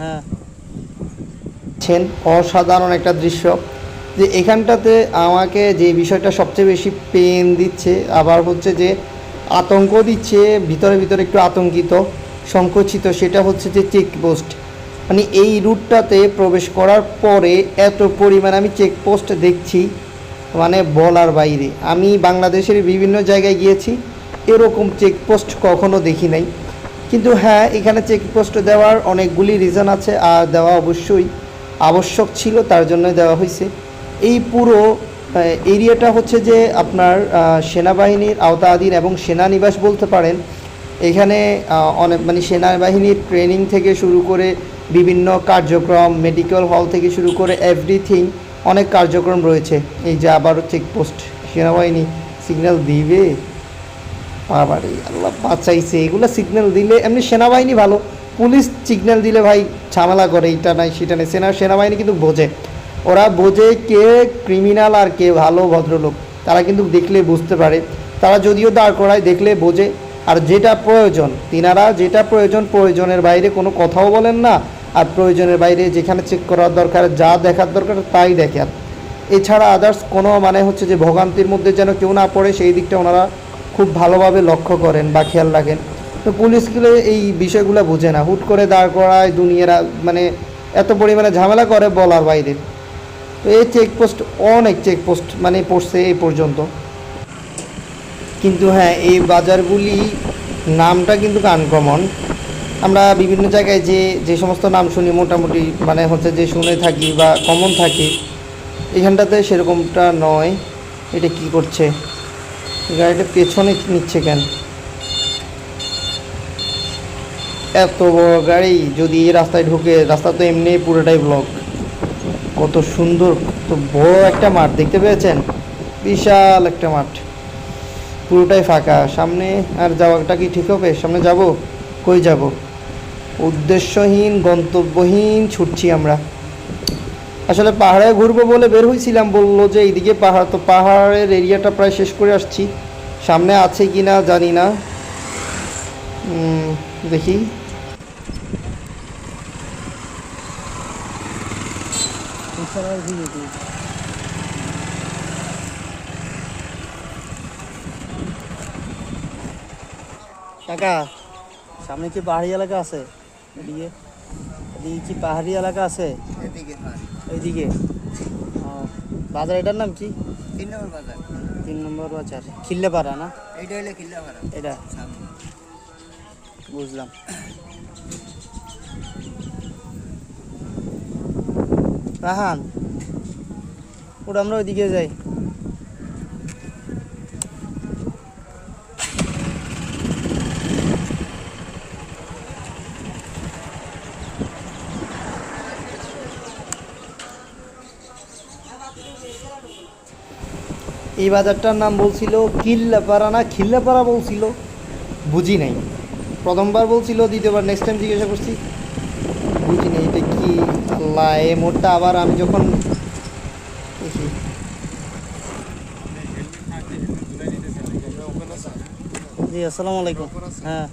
হ্যাঁ। অসাধারণ একটা দৃশ্য যে এখানটাতে আমাকে যে বিষয়টা সবচেয়ে বেশি পেন দিচ্ছে, আবার হচ্ছে যে আতঙ্ক দিচ্ছে, ভিতরে ভিতরে একটু আতঙ্কিত, সংকুচিত, সেটা হচ্ছে যে চেকপোস্ট মানে এই রুটটাতে প্রবেশ করার পরে এত পরিমাণ আমি চেকপোস্ট দেখছি মানে বলার বাইরে। আমি বাংলাদেশের বিভিন্ন জায়গায় গিয়েছি, এরকম চেকপোস্ট কখনো দেখি নাই। কিন্তু হ্যাঁ এখানে চেকপোস্ট দেওয়ার অনেকগুলি রিজন আছে, আর দেওয়া অবশ্যই আবশ্যক ছিল, তার জন্যই দেওয়া হয়েছে। এই পুরো এরিয়াটা হচ্ছে যে আপনার সেনাবাহিনীর আওতাধীন এবং সেনানিবাস বলতে পারেন। এখানে অনেক মানে সেনাবাহিনীর ট্রেনিং থেকে শুরু করে বিভিন্ন কার্যক্রম মেডিকেল হল থেকে শুরু করে এভরিথিং অনেক কার্যক্রম রয়েছে। এই যে আবারও চেকপোস্ট সেনাবাহিনী সিগন্যাল দিবে। বাবারে, আল্লাহ বাঁচাইছে। এগুলো সিগন্যাল দিলে, এমনি সেনাবাহিনী ভালো। পুলিশ সিগন্যাল দিলে ভাই ঝামেলা করে এটা নাই, সেটা নেই। সেনা সেনাবাহিনী কিন্তু বোঝে। ওরা বোঝে কে ক্রিমিনাল আর কে ভালো ভদ্রলোক। তারা কিন্তু দেখলে বুঝতে পারে। তারা যদিও দাঁড় করায়, দেখলে বোঝে। আর যেটা প্রয়োজন, তিনারা যেটা প্রয়োজন, প্রয়োজনের বাইরে কোনো কথাও বলেন না। আর প্রয়োজনের বাইরে যেখানে চেক করার দরকার, যা দেখার দরকার, তাই দেখেন। এছাড়া আদার্স কোনো মানে হচ্ছে যে ভোগান্তির মধ্যে যেন কেউ না পড়ে, সেই দিকটা ওনারা খুব ভালোভাবে লক্ষ্য করেন বা খেয়াল রাখেন। তো পুলিশগুলো এই বিষয়গুলো বুঝে না। হুট করে দাঁড় করায় দুনিয়ারা মানে এত পরিমাণে ঝামেলা করে বলার বাইরে। তো এই চেকপোস্ট অনেক চেকপোস্ট মানে পড়ছে এই পর্যন্ত। কিন্তু হ্যাঁ এই বাজারগুলি নামটা কিন্তু আনকমন আমরা বিভিন্ন জায়গায় যে যে সমস্ত নাম শুনি মোটামুটি মানে হচ্ছে যে শুনে থাকি বা কমন থাকি, এখানটাতে সেরকমটা নয়। এটা কি করছে? গাড়িটা পেছনে নিচ্ছে কেন? এত বড় গাড়ি যদি এই রাস্তায় ঢুকে, রাস্তা তো এমনি পুরোটাই ব্লক কত সুন্দর তো বড় একটা মাঠ, দেখতে পেয়েছেন? বিশাল একটা মাঠ। পুরোটাই ফাঁকা। সামনে আর যাওয়াটা কি ঠিক হবে? সামনে যাব? কই যাব? উদ্দেশ্যহীন, গন্তব্যহীন ছুটছি আমরা। আসলে পাহাড়ে ঘুরবো বলে বের হয়েছিলাম বলল যে এইদিকে পাহাড় তো পাহাড়ের এরিয়াটা প্রায় শেষ করে আসছি। সামনে আছে কি না জানি না। দেখি। কাকা সামনে কি পাহাড়ি এলাকা আছে? এদিকে এদিকে কি পাহাড়ি এলাকা আছে? এইদিকে বাজার এটার নাম কি? তিন নম্বর বাজার। তিন নম্বর বাজার। খিল্লাপাড়া না? এইটা হইলে খিল্লাপাড়া। এটা। বুঝলাম। রাহান ওটা আমরা ওইদিকে যাই। এই বাজারটার নাম বলছিল কিল্লাপাড়া না খিল্লাপাড়া বলছিল, বুঝি নাই। প্রথমবার বলছিল, দ্বিতীয়বার নেক্সট টাইম জিজ্ঞাসা করছি, বুঝি নাই এটা কি আল্লাহ এ মোড়টা আবার আমি যখন জি, আসসালামু আলাইকুম। হ্যাঁ।